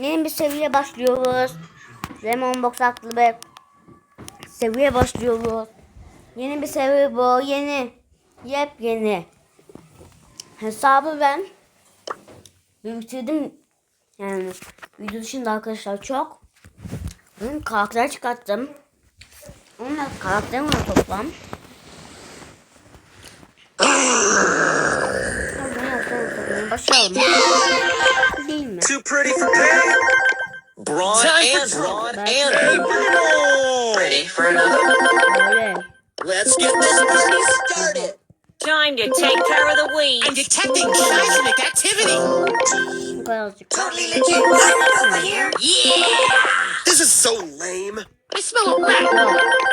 Yeni bir seviye başlıyoruz. Lemon Box aklı ve seviye başlıyoruz. Yeni bir seviye bu. Yeni. Yepyeni. Hesabı ben bitirdim. Yani video dışında arkadaşlar çok. Benim karakter çıkarttım. Onunla karakterim var toplam. Başlayalım. Değil mi? Too pretty for pay. Brawn and brawn and April. Ready for another? Böyle. Let's get this party started. Time to take care of the I'm detecting seismic activity. Bu kadarcık. Totally legit. Over here. Yeah! This is so lame. I smell a rat.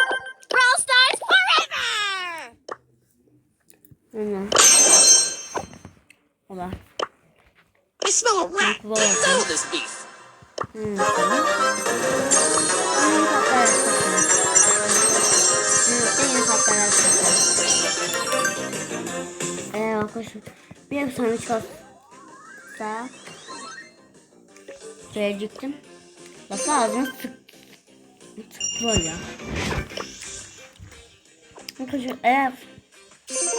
Çıkarttım. Ee, arkadaşlar. Bir efsane çıkartsa. Söyleyecektim. Bak ağzını sık. Sıktı ya. Arkadaşlar eğer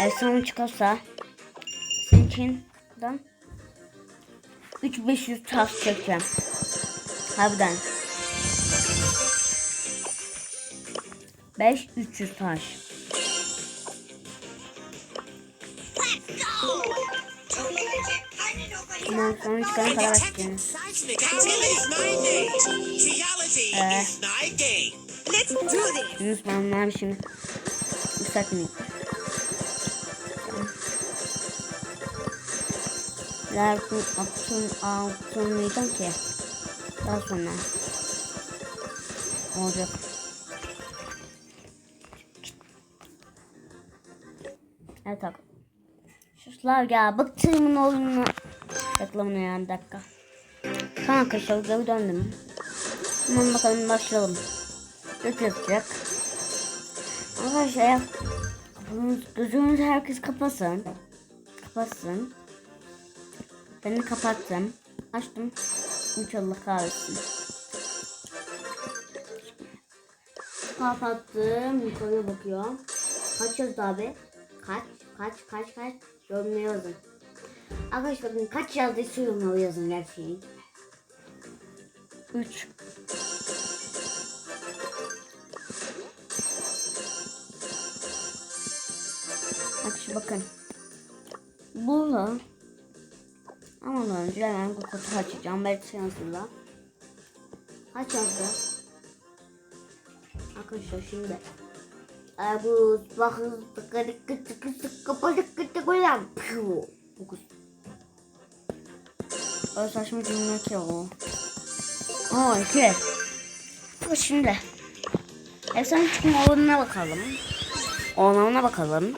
efsane çıkarsa senin için buradan 3500 tas çekeceğim. Harbiden. 5 300 taş. Ama onu çıkarana kadar açacağım. Ee, Yunus bana şimdi. Bir satmayayım. Larkin atın atılmayacağım ki. Daha sonra olacak. Evet abi. Şuslar ya bıktım oyunu oyununu. Reklamını ya bir dakika. Tamam arkadaşlar geri döndüm. Hemen bakalım başlayalım. Göt yapacak. Arkadaşlar ya, kapınız, gözünüzü herkes kapasın. Kapatsın. Ben de kapattım. Açtım. İnşallah kahretsin. Kapattım. Yukarıya bakıyorum. Kaç yazdı abi? Kaç? Kaç? Kaç? Kaç? Yorumlara yazın. Arkadaşlar bakın kaç yazdıysa yorumlara yazın gerçeğin. 3 Arkadaşlar bakın. Burada ama önce hemen bu kutu açacağım. Belki şansıyla. Kaç yazdı? Arkadaşlar şimdi. Ay bu bakın tıkı tıkı tıkı tıkı tıkı tıkı tıkı tıkı Dokuz. Öyle saçma cümle ki o. Aa iki. Bu şimdi. Efsane çıkma oyununa bakalım. Onlarına bakalım.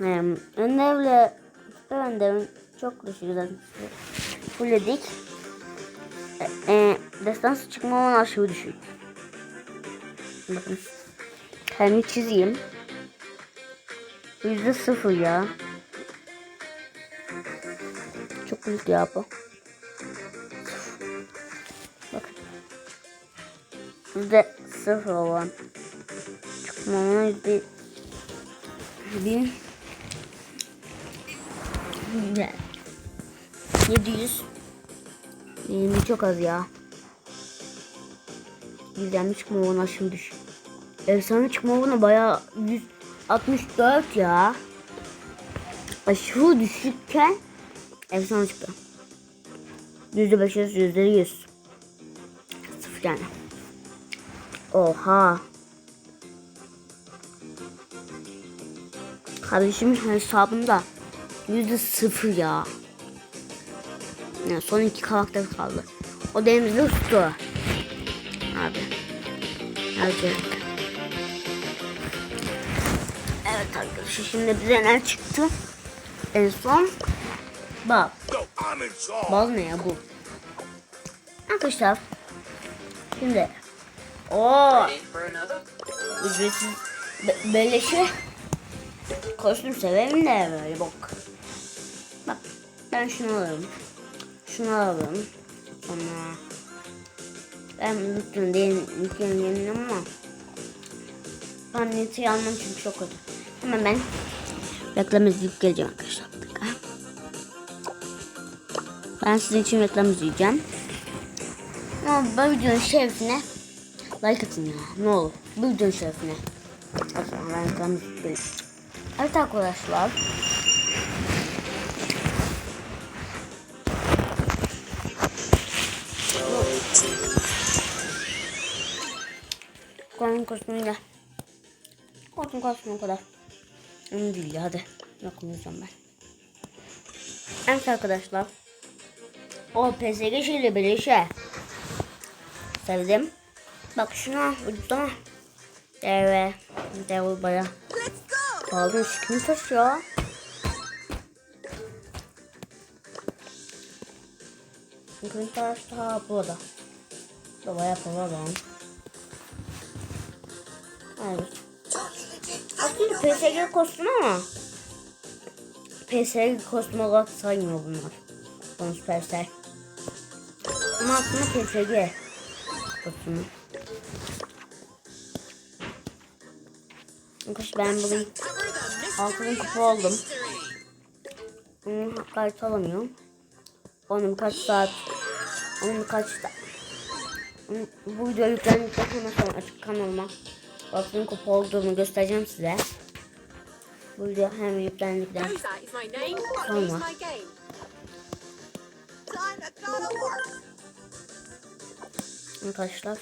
Ee, öndevle öndevin çok düşük. Fulledik. Ee, e, destansı çıkma olan aşırı düşük. Bakın. Kendi çizeyim. Yüzde sıfır ya. Büyük ya bu. Bakın. Yüzde sıfır olan. Çıkmama yüzde bin. Güzel. 700. Benim çok az ya. Yüzden çıkma ona aşırı düşük. Efsane çıkma ona baya 164 ya. Aşırı düşükken efsane çıktı. Yüzde 500, yüzde 100. Sıfır yani. Oha. Kardeşimin hesabında yüzde sıfır ya. Yani son iki karakter kaldı. O denizli ustu. Abi. Hadi. Evet arkadaşlar şimdi bize ne çıktı? En son bak. Bal ne ya bu? Arkadaşlar şimdi o Ready for another? ücretsiz be beleşe kostüm severim de böyle bok. Bak ben şunu alırım. şunu alalım. Sonra ben mümkün değil, mümkün yemiyorum ama ben neti almam çünkü çok kötü. Hemen ben reklam izleyip geleceğim arkadaşlar. Ben sizin için reklam izleyeceğim. Ama bu videonun şerefine like atın ya. Ne olur. Bu videonun şerefine. Zaman ben reklam izleyip geleceğim. Evet arkadaşlar. Koyun kostümüyle. Koyun kostümü o kadar. Önemli değil ya hadi. Dokunacağım ben. Evet arkadaşlar. O PSG şeyle bir şey. Sevdim. Bak şuna ucuzlama. Evet. Dev baya. Aldım şıkkını taşıyor. Şıkkını taş daha burada. Da baya para lan. Evet. Aslında PSG kostümü ama PSG kostüm olarak saymıyor bunlar. Bunu Supercell. Ama aslında PSG kostümü. Arkadaşlar ben bugün altın kupa oldum. Onu kayıt alamıyorum. Onun kaç saat, onun kaç onun- bu video yüklendikten sonra sonra açık kanalıma altın kupa olduğunu göstereceğim size. Bu video hem yüklendikten. Sonra. Arkadaşlar.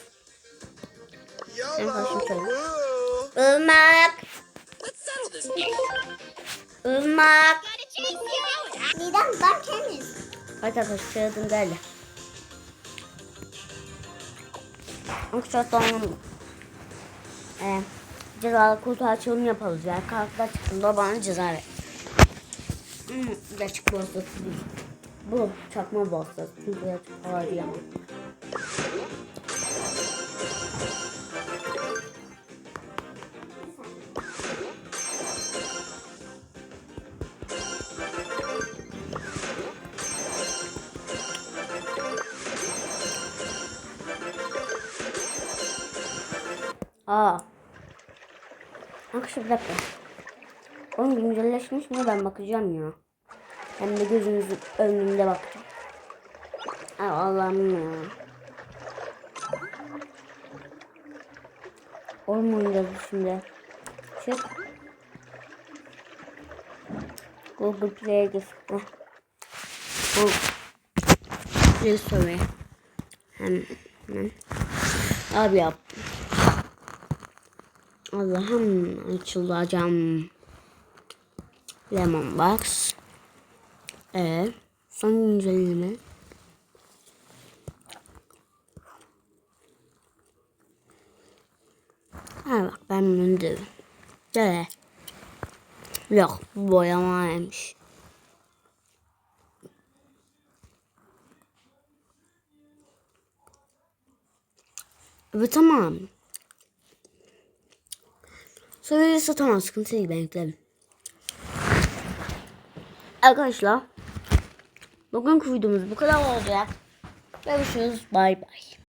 YOLO. başlayalım. Woo. Irmak, ırmak. Neden ben temiz? Hadi arkadaşlar çağırdım geldi. Arkadaşlar tamam. Ee, cezalı kutu açılımı yapalım ya. Kartlar çıktığında bana ceza ver. Hmm, çık borsası değil. Bu çakma borsası. Çünkü açık kolay Aa. Arkadaşlar bir dakika. Onun güncelleşmiş mi ben bakacağım ya. Hem de gözünüzün önünde bakacağım. Ay Allah'ım ya. Olmayacağız şimdi. Çık. Google Play'e gir. Google Play Store. Hemen. hemen. Abi yap. Allah'ım açılacağım. Lemon Box. Evet. Son güncelleme. Ha bak ben bunu de. De. Yok boyamaymış. Evet tamam. Söylüyorsa tamam sıkıntı değil ben yüklerim. Arkadaşlar. Bugünkü videomuz bu kadar olacak. Görüşürüz. Bay bay.